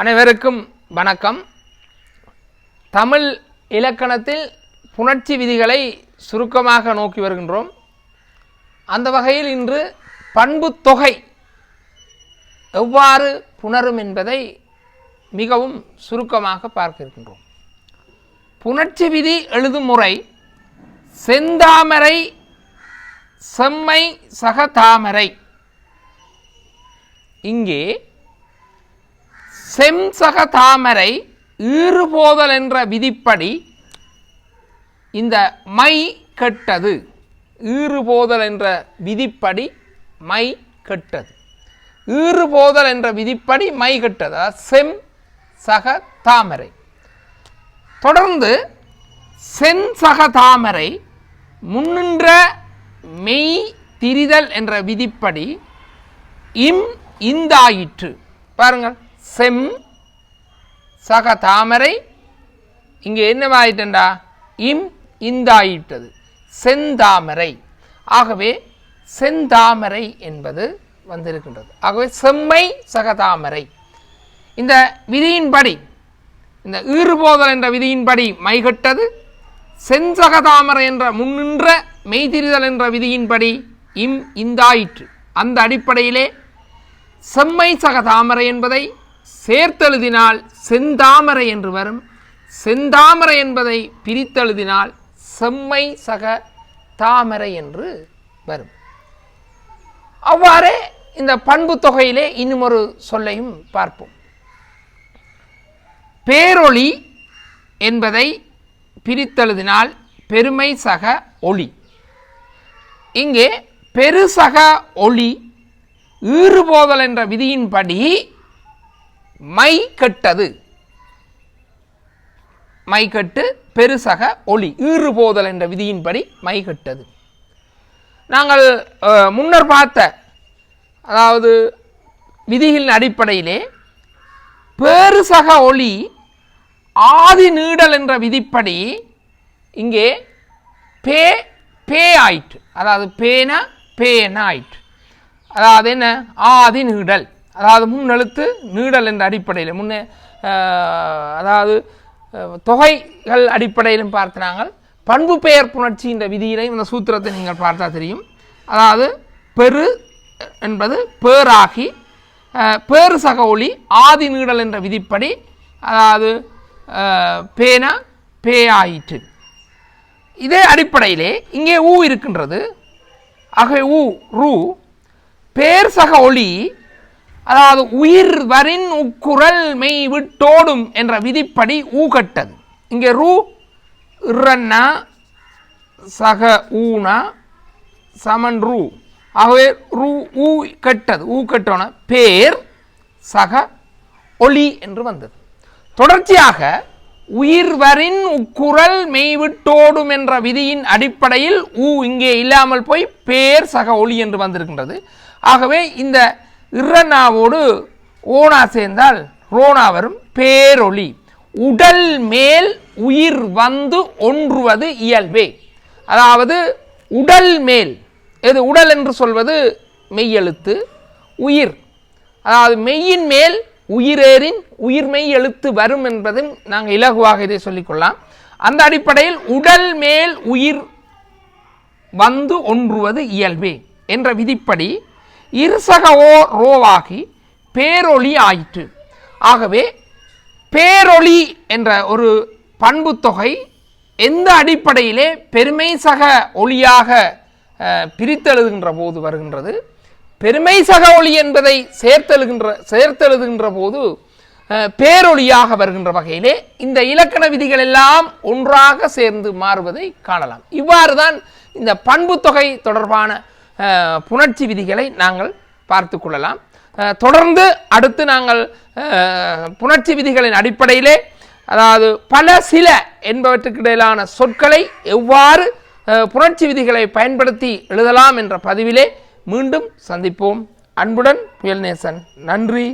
அனைவருக்கும் வணக்கம். தமிழ் இலக்கணத்தில் புணர்ச்சி விதிகளை சுருக்கமாக நோக்கி வருகின்றோம். அந்த வகையில் இன்று பண்பு தொகை எவ்வாறு புணரும் என்பதை மிகவும் சுருக்கமாக பார்க்க இருக்கின்றோம். புணர்ச்சி விதி எழுதும் முறை செந்தாமரை செம்மை சகதாமரை இங்கே செம்சக தாமரை ஈறுபோதல் என்ற விதிப்படி இந்த மை கெட்டது. ஈறுபோதல் என்ற விதிப்படி மை கெட்டது. ஈறுபோதல் என்ற விதிப்படி மை கெட்டது. செம் சக தாமரை. தொடர்ந்து சென் சக தாமரை முன்னின்ற மெய் திரிதல் என்ற விதிப்படி இம் இந்தாயிற்று. பாருங்கள். செம் சக தாமரை. இங்கே என்னவாயிட்டண்டா? இம் இந்தாயிட்டது. செந்தாமரை ஆகவே செந்தாமரை என்பது வந்திருக்கின்றது. ஆகவே செம்மை சகதாமரை இந்த விதியின்படி இந்த ஈறுபோதல் என்ற விதியின்படி மைகட்டது. செஞ்சகதாமரை என்ற முன்னின்ற மெய்திரிதல் என்ற விதியின்படி இம் இந்தாயிற்று. அந்த அடிப்படையிலே செம்மை சகதாமரை என்பதை சேர்த்தெழுதினால் செந்தாமரை என்று வரும். செந்தாமரை என்பதை பிரித்தெழுதினால் செம்மை சக தாமரை என்று வரும். அவ்வாறே இந்த பண்பு தொகையிலே இன்னுமொரு சொல்லையும் பார்ப்போம். பேரொளி என்பதை பிரித்தெழுதினால் பெருமை சக ஒளி. இங்கே பெருசக ஒளி ஈறுபோதல் என்ற விதியின்படி மை கெட்டது. மை கட்டு பெருசக ஒளி ஈறுபோதல் என்ற விதியின்படி மை கெட்டது. நாங்கள் முன்னர் பார்த்த அதாவது விதிகளின் அடிப்படையிலே பேருசக ஒளி ஆதி நீடல் என்ற விதிப்படி இங்கே பே பே ஆயிற்று. அதாவது பேனா பேன ஆயிற்று. அதாவது என்ன? ஆதி நீடல். அதாவது முன்னெழுத்து நீடல் என்ற அடிப்படையில். முன்னே அதாவது தொகைகள் அடிப்படையிலும் பார்த்து நாங்கள் பண்பு பெயர் புணர்ச்சி என்ற விதியிலையும் இந்த சூத்திரத்தை நீங்கள் பார்த்தா தெரியும். அதாவது பெரு என்பது பேராகி அஹ், பேரு சக ஒளி ஆதி நீடல் என்ற விதிப்படி அதாவது பேனா பே ஆயிற்று இதே அடிப்படையிலே இங்கே ஊ இருக்கின்றது. ஆகவே ஊ ரூ பேர் சக ஒளி அதாவது உயிர் வரின் உக்குரல் மெய் விட்டோடும் என்ற விதிப்படி ஊ கட்டது. இங்கே ரூ இறன்னா சக ஊனா சமன் ரூ. ஆகவே ரூ ஊ கட்டது. ஊ கட்டோன பேர் சக ஒளி என்று வந்தது. தொடர்ச்சியாக உயிர்வரின் உக்குரல் மெய்விட்டோடும் என்ற விதியின் அடிப்படையில் ஊ இங்கே இல்லாமல் போய் பேர் சக ஒளி என்று வந்திருக்கின்றது. ஆகவே இந்த இறனாவோடு ஓனா சேர்ந்தால் ரோனா வரும். பேரொளி. உடல் மேல் உயிர் வந்து ஒன்றுவது இயல்பே. அதாவது உடல் மேல். எது உடல் என்று சொல்வது மெய்யெழுத்து உயிர். அதாவது மெய்யின் மேல் உயிரேறின் உயிர்மெய் எழுத்து வரும் என்பதும் நாங்கள் இலகுவாக இதை சொல்லிக்கொள்ளலாம். அந்த அடிப்படையில் உடல் மேல் உயிர் வந்து ஒன்றுவது இயல்பே என்ற விதிப்படி இருசகவோ ரோவாகி பேரொளி ஆயிற்று. ஆகவே பேரொளி என்ற ஒரு பண்பு தொகை எந்த அடிப்படையிலே பெருமை சக ஒளியாக பிரித்தெழுதுகின்ற போது வருகின்றது? பெருமை சக ஒளி என்பதை சேர்த்தெழுகின்ற சேர்த்தெழுதுகின்ற போது பேரொளியாக வருகின்ற வகையிலே இந்த இலக்கண விதிகள் எல்லாம் ஒன்றாக சேர்ந்து மாறுவதை காணலாம். இவ்வாறு தான் இந்த பண்பு தொகை தொடர்பான புணர்ச்சி விதிகளை நாங்கள் பார்த்து கொள்ளலாம். தொடர்ந்து அடுத்து நாங்கள் புணர்ச்சி விதிகளின் அடிப்படையிலே அதாவது பல சில என்பவற்றுக்கு இடையிலான சொற்களை எவ்வாறு புணர்ச்சி விதிகளை பயன்படுத்தி எழுதலாம் என்ற பதிவிலே மீண்டும் சந்திப்போம். அன்புடன் புயல் நேசன் நன்றி.